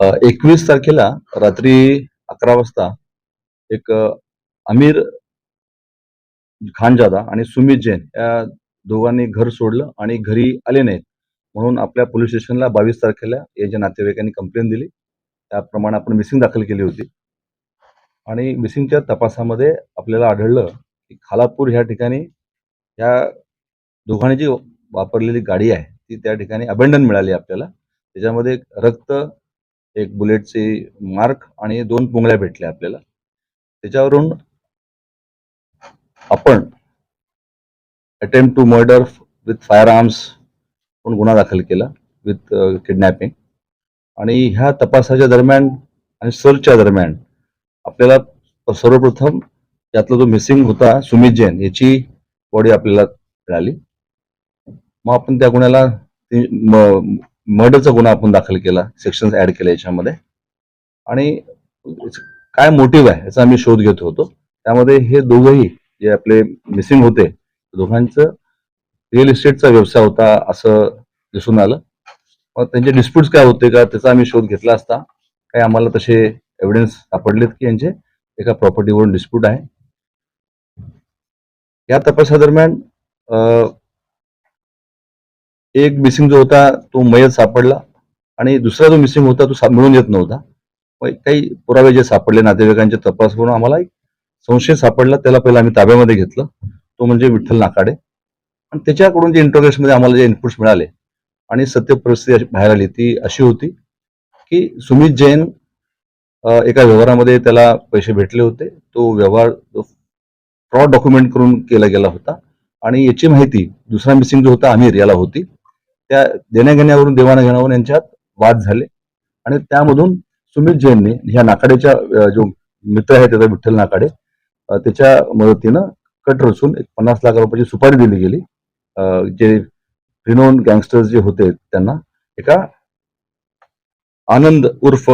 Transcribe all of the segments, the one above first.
एकवीस तारखेला रात्री अकरा वाजता एक अमीर आमिर खानजादा आणि सुमित जैन या दोघांनी घर सोडलं आणि घरी आले नाहीत. म्हणून आपल्या पोलीस स्टेशनला बावीस तारखेला याच्या नातेवाईकांनी कंप्लेंट दिली त्याप्रमाणे आपण मिसिंग दाखल केली होती. आणि मिसिंगच्या तपासामध्ये आपल्याला आढळलं की खालापूर ह्या ठिकाणी ह्या दोघांनी जी वापरलेली गाडी आहे ती त्या ठिकाणी अबेंडन मिळाली आपल्याला. त्याच्यामध्ये एक रक्त एक बुलेटचे मार्क आणि दोन पुंगळ्या भेटल्या आपल्याला. त्याच्यावरून आपण attempt to murder with firearms पण गुन्हा दाखल केला विथ किडनॅपिंग uh, आणि ह्या तपासाच्या दरम्यान आणि सर्चच्या दरम्यान आपल्याला सर्वप्रथम यातला जो मिसिंग होता सुमित जैन याची बॉडी आपल्याला मिळाली. मग आपण त्या गुन्ह्याला मर्डरचा गुन्हा आपण दाखल केला सेक्शन ऍड केला याच्यामध्ये. आणि काय मोटिव्ह आहे याचा आम्ही शोध घेत होतो. त्यामध्ये हे दोघंही जे आपले मिसिंग होते दोघांचं रिअल इस्टेटचा व्यवसाय होता असं दिसून आलं. मग त्यांचे डिस्प्यूट्स काय होते का त्याचा आम्ही शोध घेतला असता. काही आम्हाला तसे एव्हिडन्स सापडलेत की यांचे एका प्रॉपर्टीवरून डिस्प्यूट आहे. या तपासादरम्यान एक मिसिंग जो होता तो मयत सापडला आणि दुसरा जो मिसिंग होता तो सा- मिळून येत नव्हता. मग काही पुरावे जे सापडले नातेवाईकांचे तपास करून आम्हाला एक संशय सापडला. त्याला पहिला आम्ही ताब्यामध्ये घेतलं. तो म्हणजे विठ्ठल नाकाडे. आणि त्याच्याकडून जे इंटरोगेशनमध्ये आम्हाला जे इनपुट्स मिळाले आणि सत्य परिस्थिती अशी बाहेर आली ती अशी होती की सुमित जैन एका व्यवहारामध्ये त्याला पैसे भेटले होते. तो व्यवहार फ्रॉड डॉक्युमेंट करून केला गेला होता. आणि याची माहिती दुसरा मिसिंग जो होता आमिर याला होती. त्या देण्याघेण्यावरून देवाणघेण्यावरून यांच्यात वाद झाले. आणि त्यामधून सुमित जैनने ह्या नाकाडेच्या जो मित्र आहे त्याचा विठ्ठल नाकाडे त्याच्या मदतीनं कट रचून एक पन्नास लाख रुपयाची सुपारी दिली गेली. जे रिनोन गँगस्टर्स जे होते त्यांना एका आनंद उर्फ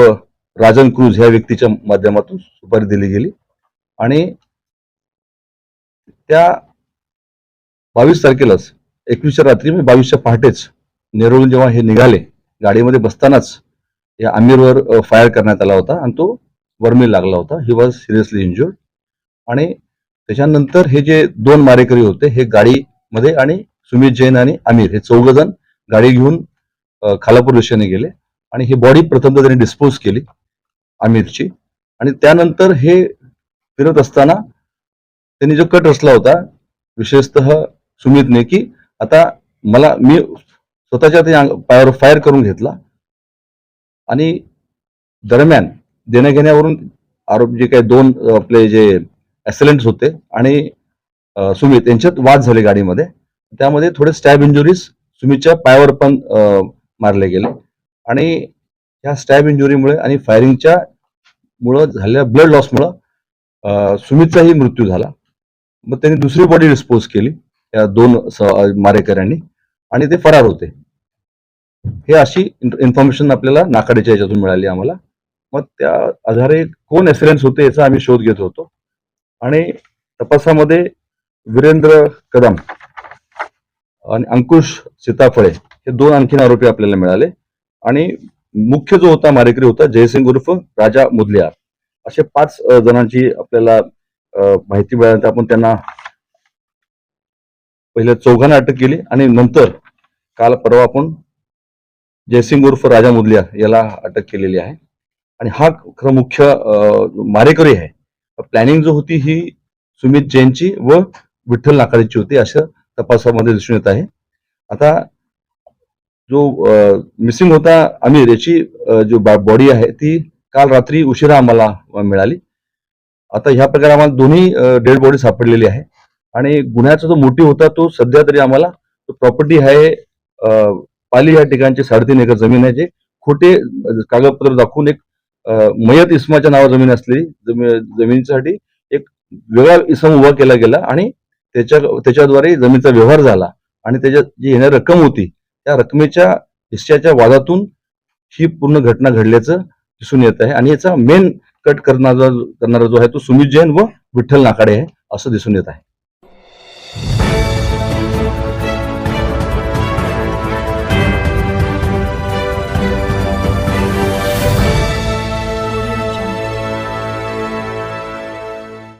राजन क्रूज ह्या व्यक्तीच्या माध्यमातून सुपारी दिली गेली. आणि त्या बावीस तारखेलाच एकवीसच्या रात्री म्हणजे बावीसच्या पहाटेच नेरूळून जेव्हा हे निघाले गाडीमध्ये बसतानाच या आमिरवर फायर करण्यात आला होता आणि तो वर्मी लागला होता. ही वॉज सिरियसली इंजुर्ड आणि त्याच्यानंतर हे जे दोन मारेकरी होते हे गाडीमध्ये आणि सुमित जैन आणि आमिर हे चौघ जण गाडी घेऊन खालापूर दिशेने गेले आणि ही बॉडी प्रथम त्यांनी डिस्पोज केली आमिरची. आणि त्यानंतर हे फिरत असताना त्यांनी जो कट रचला होता विशेषतः सुमितने की आता मला मी स्वतःच्या ते पायावर फायर करून घेतला. आणि दरम्यान देण्याघेण्यावरून आरोप जे काही दोन आपले जे ऍसिलेंट्स होते आणि सुमित यांच्यात वाद झाले गाडीमध्ये. त्यामध्ये थोडे स्टॅब इंजुरीज सुमितच्या पायावर पण मारले गेले. आणि ह्या स्टॅब इंजुरीमुळे आणि फायरिंगच्या मुळे झालेल्या ब्लड लॉसमुळं सुमितचाही मृत्यू झाला. मग त्यांनी दुसरी बॉडी डिस्पोज केली या दोन स- मारेकऱ्यांनी. आणि ते फरार होते. हे अशी इन्फॉर्मेशन आपल्याला नाकाडीच्या याच्यातून मिळाली आम्हाला. मग त्या आधारे कोण एसिडेंट्स होते याचा आम्ही शोध घेत होतो. आणि तपासामध्ये वीरेंद्र कदम आणि अंकुश सीताफळे हे दोन आणखीन आरोपी आपल्याला मिळाले. आणि मुख्य जो होता मारेकरी होता जयसिंग उर्फ राजा मुदलियार. असे पाच जणांची आपल्याला माहिती मिळाल्यानंतर आपण त्यांना पहिले चौघांना अटक केली आणि नंतर काल परवा आपण जयसिंग उर्फ राजा मुदलिया याला अटक केलेली आहे. आणि हा खरं मुख्य मारेकरी आहे. प्लॅनिंग जो होती ही सुमित जैनची व विठ्ठल नाकाडीची होती असं तपासामध्ये दिसून येत आहे. आता जो मिसिंग होता आमिर याची जो बॉडी आहे ती काल रात्री उशिरा आम्हाला मिळाली. आता ह्या प्रकारे आम्हाला दोन्ही डेड बॉडी सापडलेली आहे. आणि गुन्ह्याचा जो मोठी होता तो सध्या तरी आम्हाला प्रॉपर्टी आहे पाली या ठिकाणची साडेतीन एकर जमीन आहे जे. खोटे कागदपत्र दाखवून एक मयत इस्माच्या नावा जमीन असलेली जमिनीसाठी एक वेगळा इसम उभा केला गेला आणि त्याच्या त्याच्याद्वारे जमिनीचा व्यवहार झाला आणि त्याच्यात जी येणारी रक्कम होती त्या रकमेच्या हिस्साच्या वादातून ही पूर्ण घटना घडल्याचं दिसून येत आहे आणि याचा मेन कट करणारा करणारा जो आहे तो सुमित जैन व विठ्ठल नाकाडे आहे असं दिसून येत आहे.